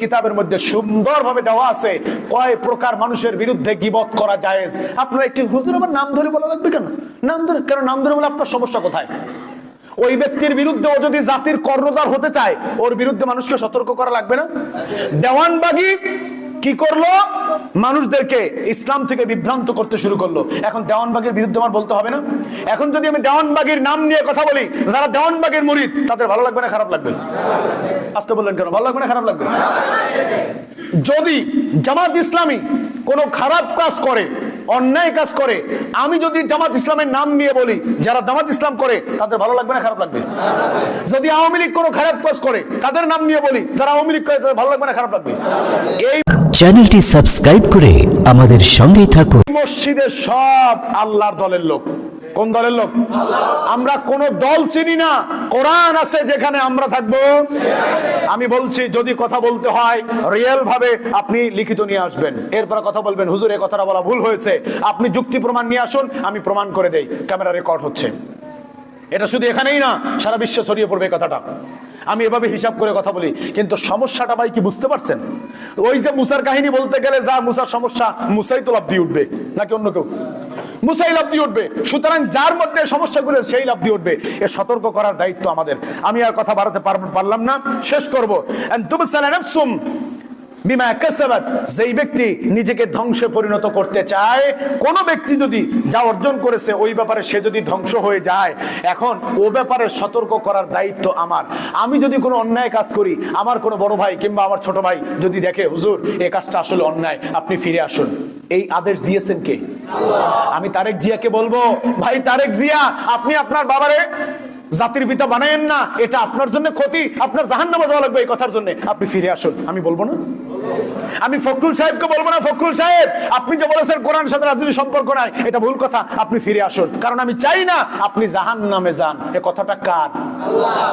কিতাবের মধ্যে সুন্দরভাবে দেওয়া আছে, কয় প্রকার মানুষের বিরুদ্ধে গিবত করা জায়েজ। আপনার একটি হুজুর আমার নাম ধরে বলা লাগবে কেন? নাম ধরে, কেন নাম ধরে বলে আপনার সমস্যা কোথায়? ওই ব্যক্তির বিরুদ্ধে ও যদি জাতির কর্ণধার হতে চায়, ওর বিরুদ্ধে মানুষকে সতর্ক করা লাগবে না? দেওয়ানবাগি কি করল? মানুষদেরকে ইসলাম থেকে বিভ্রান্ত করতে শুরু করল। এখন দেওয়ানবাগের বিরুদ্ধে আমার বলতে হবে না। এখন যদি আমি দেওয়ানবাগের নাম নিয়ে কথা বলি, যারা দেওয়ানবাগের মুরিদ, তাদের ভালো লাগবে না, খারাপ লাগবে? আসতে বললেন কেন? ভালো লাগবে না, খারাপ লাগবে? যদি জামাত ইসলামী কোনো খারাপ কাজ করে, অন্যায় কাজ করে, আমি যদি জামাত ইসলামের নাম নিয়ে বলি, যারা জামাত ইসলাম করে, তাদের ভালো লাগবে না, খারাপ লাগবে? যদি আওয়ামী লীগ কোনো খারাপ কাজ করে তাদের নাম নিয়ে বলি, যারা আওয়ামী লীগ করে, তাদের ভালো লাগবে না, খারাপ লাগবে? এই চ্যানেলটি সাবস্ক্রাইব করে আমাদের সঙ্গেই থাকুন। মসজিদের সব আল্লাহর দলের লোক। কোন দলের লোক? আমরা কোন দল চিনি না। কোরআন আছে যেখানে আমরা থাকব। আমি বলছি, যদি কথা বলতে হয় রিয়েল ভাবে আপনি লিখিত নিয়ে আসবেন। এরপর কথা বলবেন। হুজুর এই কথাটা বলা ভুল হয়েছে। আপনি যুক্তি প্রমাণ নিয়ে আসুন, আমি প্রমাণ করে দেই। ক্যামেরা রেকর্ড হচ্ছে। এটা শুধু এখানেই না, সারা বিশ্বে ছড়িয়ে পড়বে কথাটা। আমি এভাবে হিসাব করে কথা বলি, কিন্তু সমস্যাটা ভাই কি বুঝতে পারছেন? ওই যে মুসার কাহিনী বলতে গেলে যা মুসার সমস্যা মুসাই তো লাভ দিয়ে উঠবে, নাকি অন্য কেউ? মুসাই লাভ দিয়ে উঠবে, সুতরাং যার মধ্যে সমস্যাগুলো সেই লাভ দিয়ে উঠবে। এ সতর্ক করার দায়িত্ব আমাদের। আমি আর কথা বাড়াতে পার- পারলাম না। শেষ করব। বিমা কাসাবাত, যেই ব্যক্তি নিজেকে ধ্বংসে পরিণত করতে চায়, কোন ব্যক্তি যদি যা অর্জন করেছে ওই ব্যাপারে সে যদি ধ্বংস হয়ে যায়, এখন ও ব্যাপারে সতর্ক করার দায়িত্ব আমার। আমি যদি কোনো অন্যায় কাজ করি, আমার কোনো বড় ভাই কিংবা আমার ছোট ভাই যদি দেখে, হুজুর এই কাজটা আসলে অন্যায়, আপনি ফিরে আসুন। এই আদেশ দিয়েছেন কে? আমি তারেক জিয়াকে বলব, ভাই তারেক জিয়া, আপনি আপনার বাবারে জাতির পিতা বানায়েন না, এটা আপনার জন্য ক্ষতি। আপনার জাহান নামা যাওয়া লাগবে এই কথার জন্য। আপনি ফিরে আসুন। আমি বলব না? আমি ফখরুল সাহেবকে বলব না, ফখরুল সাহেব! আপনি যে বলেছেন কোরআন সাথে রাজনীতি সম্পর্ক নাই, এটা ভুল কথা। আপনি ফিরে আসুন। কারণ আমি চাই না আপনি জাহান নামে যান। এ কথাটা কার?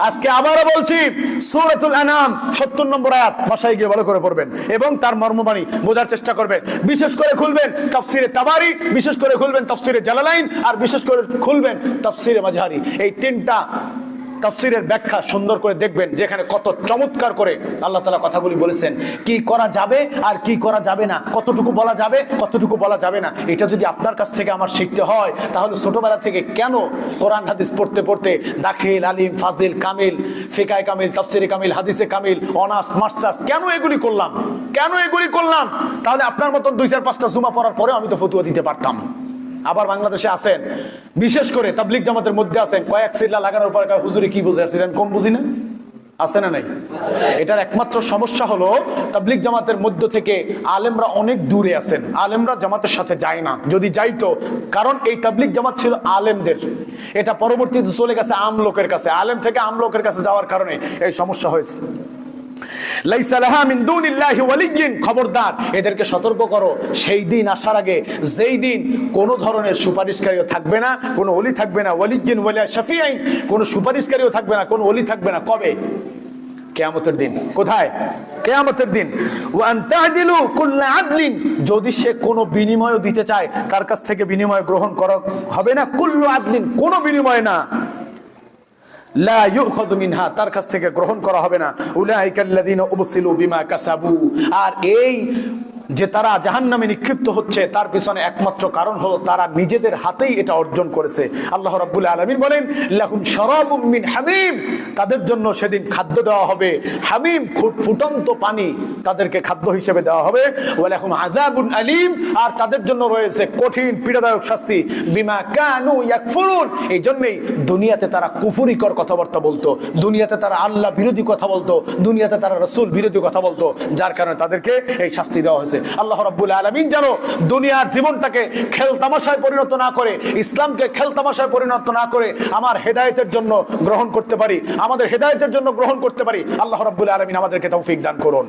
আজকে আবারও বলছি, সূরাতুল আনাম 70 নম্বর আয়াত। ভাষায় গিয়ে ভালো করে পড়বেন এবং তার মর্মবাণী বোঝার চেষ্টা করবেন। বিশেষ করে খুলবেন তাফসিরে তাবারি বিশেষ করে খুলবেন তাফসিরে জালালাইন, আর বিশেষ করে খুলবেন তাফসিরে মাঝহারি এই তিনটা তাফসিরের ব্যাখ্যা সুন্দর করে দেখবেন, যেখানে কত চমৎকার করে আল্লাহ তালা কথাগুলি বলেছেন, কি করা যাবে আর কি করা যাবে না, কতটুকু বলা যাবে, কতটুকু বলা যাবে না। এটা যদি আপনার কাছ থেকে আমার শিখতে হয়, তাহলে ছোটবেলা থেকে কেন কোরআন, হাদিস পড়তে পড়তে দাখিল, আলিম, ফাজিল, কামিল ফিকায় কামিল, তাফসিরে কামিল, হাদিসে কামিল, অনার্স, মাস্টার্স, কেন এগুলি করলাম? কেন এগুলি করলাম? তাহলে আপনার মতন দুই চার পাঁচটা জুমা পড়ার পরে আমি তো ফতুয়া দিতে পারতাম। আবার বাংলাদেশে আছেন। বিশেষ করে তাবলিক জামাতের মধ্যে আছেন। কয়েক সিল্লা লাগানোর পর হুজুরে কি বুঝে? আসছেন কম বুঝি না? আছে না নাই? এটার একমাত্র সমস্যা হলো তাবলিক জামাতের মধ্য থেকে আলেমরা অনেক দূরে আছেন। আলেমরা জামাতের সাথে যায় না। যদি যাইতো, কারণ এই তাবলিক জামাত ছিল আলেমদের। এটা পরবর্তীতে চলে গেছে আম লোকের কাছে। আলেম থেকে আম লোকের কাছে যাওয়ার কারণে এই সমস্যা হয়েছে। খবরদার, এদেরকে সতর্ক করো। সেই দিন আসার আগে, যেই দিন কোনো ধরনের সুপারিশকারীও থাকবে না, কোনো ওলি থাকবে না, ওয়ালিয়্যিন ওয়ালিয়া শাফিআইন কোনো সুপারিশকারীও থাকবে না, কোনো ওলি থাকবে না। কবে? কেয়ামতের দিন। কোথায়? কেয়ামতের দিন। যদি সে কোনো বিনিময় দিতে চায়, তার কাছ থেকে বিনিময় গ্রহণ করা হবে না কুল্লু আদলিন। কোনো বিনিময় না। লা ইউখাযু মিনহা তার কাছ থেকে গ্রহণ করা হবে না। উলাইকাল্লাযীনা উবসিলু বিমা কাসাবু আর এই যে তারা জাহান্নামে নিক্ষিপ্ত হচ্ছে, তার পিছনে একমাত্র কারণ হলো তারা নিজেদের হাতেই এটা অর্জন করেছে। আল্লাহ রাব্বুল আলামিন বলেন, লাহুম শারাবুম মিন হামিম। তাদের জন্য সেদিন খাদ্য দেওয়া হবে। হামিম খুব ফুটন্ত পানি তাদেরকে খাদ্য হিসেবে দেওয়া হবে। ওয়ালাহুম আযাবুন আলিম। আর তাদের জন্য রয়েছে কঠিন, পীড়াদায়ক শাস্তি। বিমা কানু ইয়াকফুরুন। এই জন্যই দুনিয়াতে তারা কুফুরিকর কথাবার্তা বলতো। দুনিয়াতে তারা আল্লাহ বিরোধী কথা বলতো। দুনিয়াতে তারা রসুল বিরোধী কথা বলতো। যার কারণে তাদেরকে এই শাস্তি দেওয়া হয়েছে। আল্লাহ রব্বুল আলমিন যেন দুনিয়ার জীবনটাকে খেলতামাশায় পরিণত না করে, ইসলামকে খেলতামাশায় পরিণত না করে আমার হেদায়তের জন্য গ্রহণ করতে পারি, আমাদের হেদায়তের জন্য গ্রহণ করতে পারি, আল্লাহ রব্বুল আলমিন আমাদেরকে তৌফিক দান করুন।